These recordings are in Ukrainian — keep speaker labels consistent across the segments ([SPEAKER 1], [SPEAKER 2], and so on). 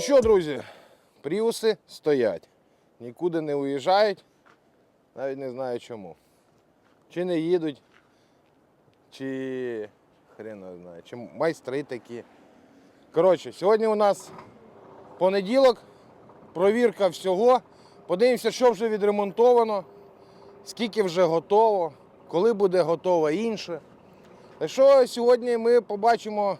[SPEAKER 1] Ну що, друзі, пріуси стоять. Нікуди не уїжджають. Навіть не знаю чому. Чи не їдуть, чи хрен знає, чи майстри такі. Коротше, сьогодні у нас понеділок, провірка всього. Подивимося, що вже відремонтовано, скільки вже готово, коли буде готово інше. Так що сьогодні ми побачимо,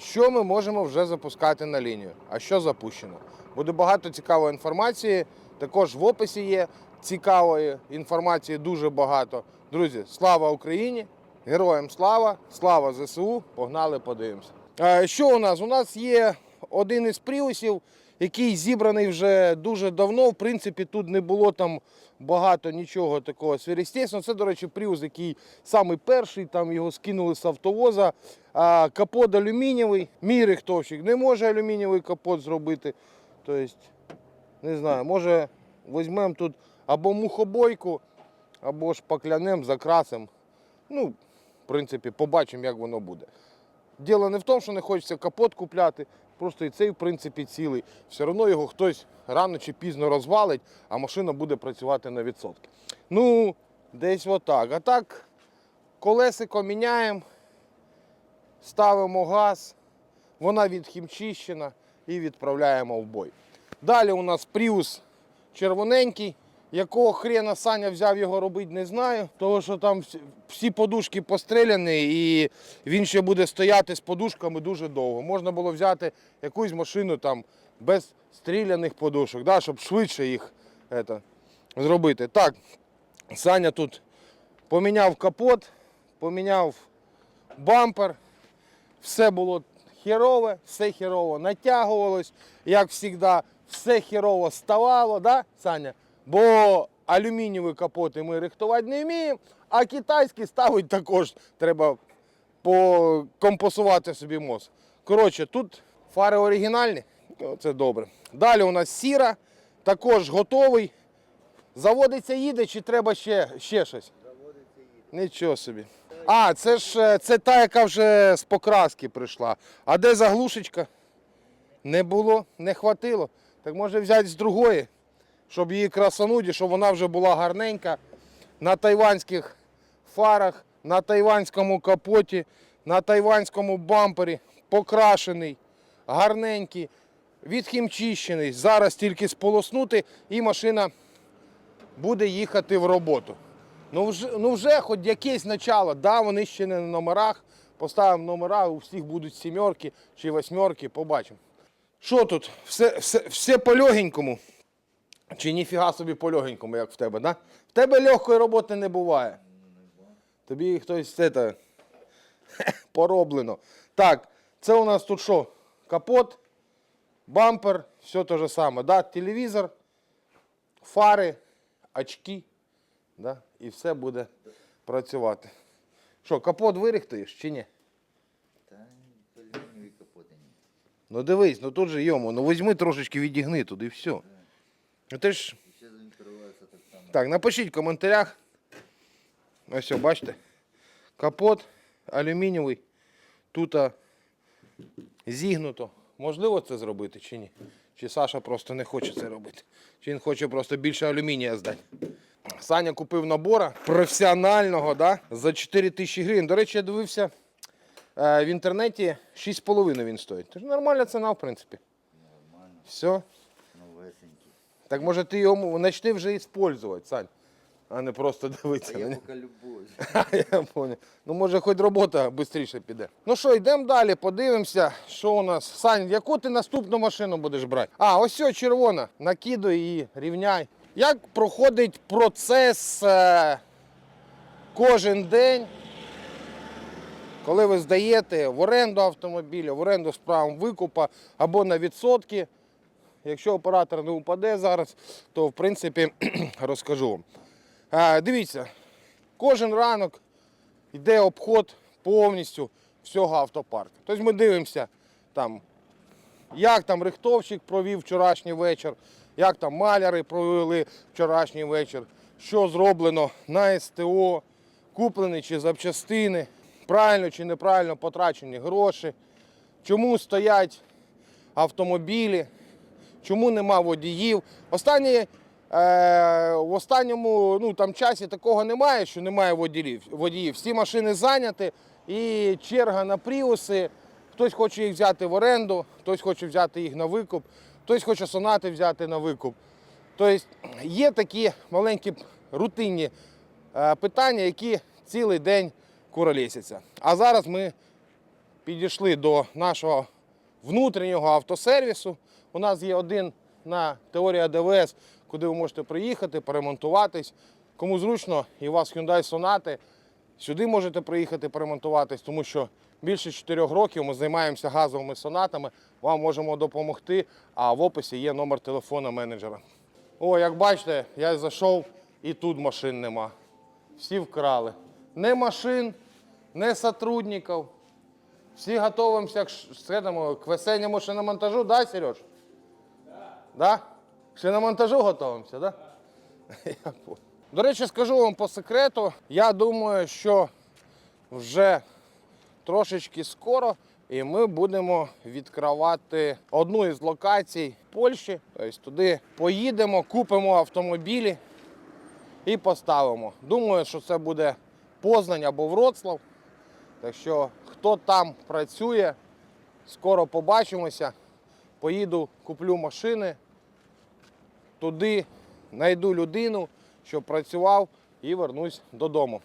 [SPEAKER 1] що ми можемо вже запускати на лінію, а що запущено. Буде багато цікавої інформації. Також в описі є цікавої інформації дуже багато. Друзі, слава Україні! Героям слава! Слава ЗСУ! Погнали, подивимося. Е, Що у нас? У нас є один із пріусів, який зібраний вже дуже давно. В принципі, тут не було там багато нічого такого сверхъестественного. Це, до речі, пріус, який самий перший, там його скинули з автовоза. А, капот алюмінієвий. Мій рихтовщик не може алюмінієвий капот зробити. Тобто, не знаю, може візьмемо тут або мухобойку, або шпаклянем, закрасимо. Ну, в принципі, побачимо, як воно буде. Діло не в тому, що не хочеться капот купляти, просто і цей, в принципі, цілий. Все одно його хтось рано чи пізно розвалить, а машина буде працювати на відсотки. Ну, десь отак. А так, колесико міняємо, ставимо газ, вона відхімчищена і відправляємо в бой. Далі у нас Prius червоненький. Якого хрена Саня взяв його робити, не знаю. Тому що там всі- подушки постріляні і він ще буде стояти з подушками дуже довго. Можна було взяти якусь машину там без стріляних подушок, да, щоб швидше їх это, зробити. Так, Саня тут поміняв капот, поміняв бампер. Все було херове, все херово натягувалось, як завжди, все херово ставало, да, Саня? Бо алюмінієві капоти ми рихтувати не вміємо, а китайські ставити також треба покомпосувати собі мозг. Коротше, тут фари оригінальні, це добре. Далі у нас сіра, також готовий. Заводиться їде чи треба ще, ще щось? Нічого собі. А, це ж е, це та, яка вже з покраски прийшла. А де заглушечка? Не було, не хватило. Так може взяти з другої, щоб її красанути, щоб вона вже була гарненька. На тайванських фарах, на тайванському капоті, на тайванському бампері, покрашений, гарненький, відхімчищений. Зараз тільки сполоснути і машина буде їхати в роботу. Ну вже, ну вже хоч якесь начало, да, вони ще не на номерах. Поставимо номера, у всіх будуть сімерки чи восьмерки, побачимо. Що тут? Все, все, все по легенькому. Чи ніфіга собі по легенькому, як в тебе, да? В тебе легкої роботи не буває. Тобі хтось це пороблено. Так, це у нас тут що? Капот, бампер, все те же саме. Да? Телевізор, фари, очки. Да? І все буде працювати. Що, капот вирихтуєш чи ні?
[SPEAKER 2] Та алюмінієві капоти ні.
[SPEAKER 1] Ну дивись, ну тут же йому, ну візьми трошечки відігни туди і все. Ну ти ж.
[SPEAKER 2] Так
[SPEAKER 1] напишіть в коментарях. Ось, бачите. Капот алюмінієвий. Тут зігнуто. Можливо це зробити чи ні? Чи Саша просто не хоче це робити? Чи він хоче просто більше алюмінія здати? Саня купив набора професіонального да, за 4 тисячі гривень. До речі, я дивився е, в інтернеті 6,5 він стоїть. Тож нормальна ціна, в принципі.
[SPEAKER 2] Нормально,
[SPEAKER 1] Все. Так може ти його почни вже використовувати, Сань, а не просто дивитися
[SPEAKER 2] А
[SPEAKER 1] на
[SPEAKER 2] я
[SPEAKER 1] нього.
[SPEAKER 2] поки любовь.
[SPEAKER 1] Я понял. Ну може хоч робота швидше піде. Ну що, йдемо далі, подивимося, що у нас. Сань, яку ти наступну машину будеш брати? А, ось все, червона. Накидуй її, рівняй. Як проходить процес е, кожен день, коли ви здаєте в оренду автомобіля, в оренду з правом викупа або на відсотки. Якщо оператор не упаде зараз, то в принципі розкажу вам. Е, дивіться, кожен ранок йде обход повністю всього автопарку. Тобто ми дивимося, там, як там рихтовщик провів вчорашній вечір, як там маляри провели вчорашній вечір, що зроблено на СТО, куплені чи запчастини, правильно чи неправильно потрачені гроші, чому стоять автомобілі, чому нема водіїв. Останні, е, в останньому ну, там, часі такого немає, що немає водіїв. водіїв. Всі машини зайняті і черга на пріуси. Хтось хоче їх взяти в оренду, хтось хоче взяти їх на викуп, хтось хоче сонати взяти на викуп. Тобто є такі маленькі рутинні е, питання, які цілий день куролісяться. А зараз ми підійшли до нашого внутрішнього автосервісу. У нас є один на теорія ДВС, куди ви можете приїхати, поремонтуватись. Кому зручно, і у вас Hyundai Sonata, сюди можете приїхати поремонтуватись, тому що більше 4 років ми займаємося газовими сонатами, вам можемо допомогти, а в описі є номер телефона менеджера. О, як бачите, я зайшов і тут машин нема. Всі вкрали. Не машин, не сотрудників. Всі готуємося к, ш- к, этому, к весенньому шиномонтажу, да, Сереж? Да. К шиномонтажу готуємося, да? Я. До речі, скажу вам по секрету, я думаю, що вже трошечки скоро і ми будемо відкривати одну із локацій Польщі. Тобто туди поїдемо, купимо автомобілі і поставимо. Думаю, що це буде Познань або Вроцлав. Так що, хто там працює, скоро побачимося. Поїду, куплю машини, туди знайду людину, щоб працював і вернусь додому.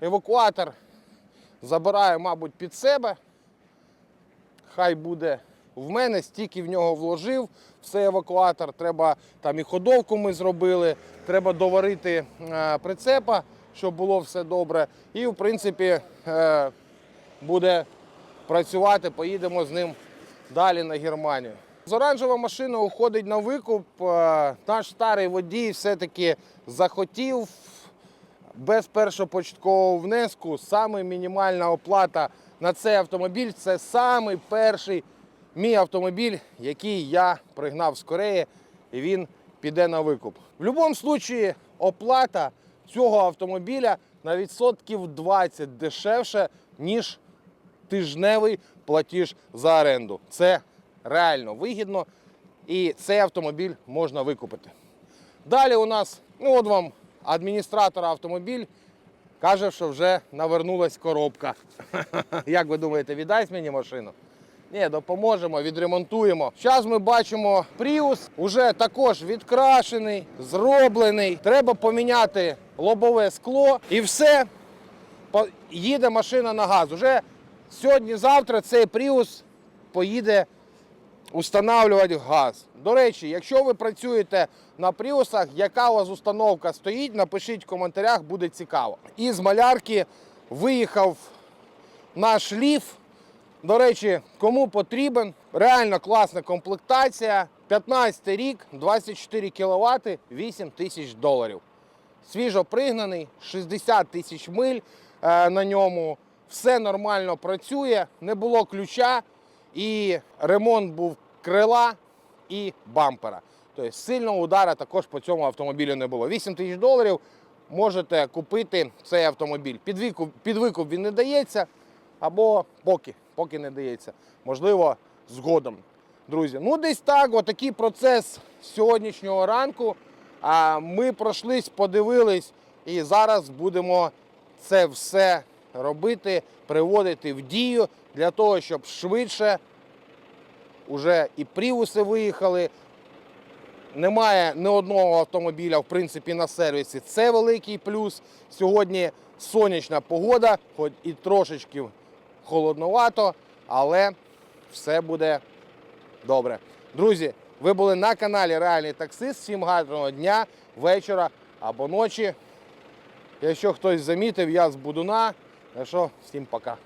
[SPEAKER 1] Евакуатор забираю, мабуть, під себе. Хай буде в мене, стільки в нього вложив в цей евакуатор. Треба там і ходовку ми зробили, треба доварити е, прицепа, щоб було все добре. І, в принципі, е, буде працювати, поїдемо з ним далі на Германію. З оранжева машина уходить на викуп. Е, Наш старий водій все-таки захотів без першопочаткового внеску саме мінімальна оплата на цей автомобіль це самий перший мій автомобіль, який я пригнав з Кореї, і він піде на викуп. В будь-якому випадку оплата цього автомобіля на відсотків 20 дешевше, ніж тижневий платіж за оренду. Це реально вигідно, і цей автомобіль можна викупити. Далі у нас, ну от вам адміністратора автомобіль каже, що вже навернулась коробка. Як ви думаєте, віддасть мені машину? Ні, допоможемо, відремонтуємо. Зараз ми бачимо Prius, уже також відкрашений, зроблений. Треба поміняти лобове скло і все. Їде машина на газ. Уже сьогодні-завтра цей Prius поїде устанавливати газ. До речі, якщо ви працюєте на пріусах, яка у вас установка стоїть, напишіть в коментарях, буде цікаво. Із малярки виїхав наш ліф. До речі, кому потрібен, реально класна комплектація. 15 рік, 24 кВт, 8 тисяч доларів. Свіжо пригнаний, 60 тисяч миль е, на ньому. Все нормально працює, не було ключа, і ремонт був крила і бампера. Тобто сильного удара також по цьому автомобілю не було. 8 тисяч доларів можете купити цей автомобіль. Під викуп, під викуп він не дається, або поки, поки не дається. Можливо, згодом. Друзі, ну десь так, отакий процес сьогоднішнього ранку. А ми пройшлись, подивились, і зараз будемо це все робити, приводити в дію для того, щоб швидше уже і пріуси виїхали. Немає ні одного автомобіля, в принципі, на сервісі. Це великий плюс. Сьогодні сонячна погода, хоч і трошечки холодновато, але все буде добре. Друзі, ви були на каналі Реальний таксист. Всім гарного дня, вечора або ночі. Якщо хтось замітив, я з Будуна. Так що, всім пока.